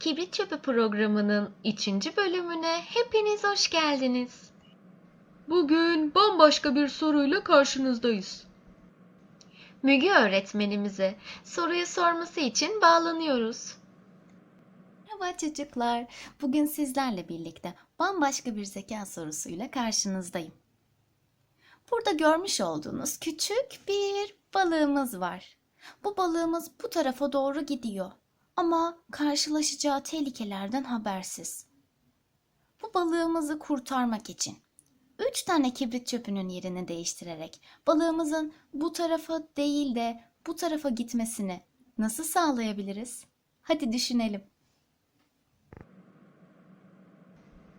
Kibrit Çöpü programının 3. bölümüne hepiniz hoş geldiniz. Bugün bambaşka bir soruyla karşınızdayız. Müge öğretmenimize soruyu sorması için bağlanıyoruz. Merhaba çocuklar. Bugün sizlerle birlikte bambaşka bir zeka sorusuyla karşınızdayım. Burada görmüş olduğunuz küçük bir balığımız var. Bu balığımız bu tarafa doğru gidiyor ama karşılaşacağı tehlikelerden habersiz. Bu balığımızı kurtarmak için üç tane kibrit çöpünün yerini değiştirerek balığımızın bu tarafa değil de bu tarafa gitmesini nasıl sağlayabiliriz? Hadi düşünelim.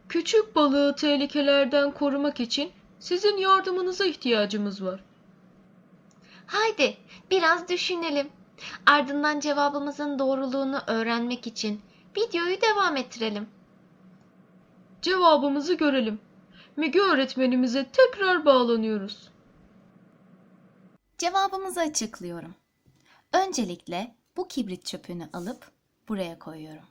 Küçük balığı tehlikelerden korumak için sizin yardımınıza ihtiyacımız var. Haydi biraz düşünelim. Ardından cevabımızın doğruluğunu öğrenmek için videoyu devam ettirelim. Cevabımızı görelim. Müge öğretmenimize tekrar bağlanıyoruz. Cevabımızı açıklıyorum. Öncelikle bu kibrit çöpünü alıp buraya koyuyorum.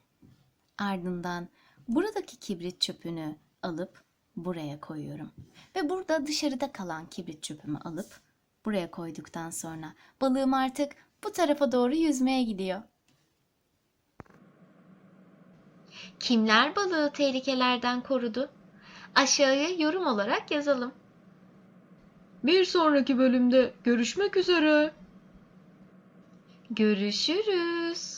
Ardından buradaki kibrit çöpünü alıp buraya koyuyorum. Ve burada dışarıda kalan kibrit çöpümü alıp buraya koyduktan sonra balığım artık bu tarafa doğru yüzmeye gidiyor. Kimler balığı tehlikelerden korudu? Aşağıya yorum olarak yazalım. Bir sonraki bölümde görüşmek üzere. Görüşürüz.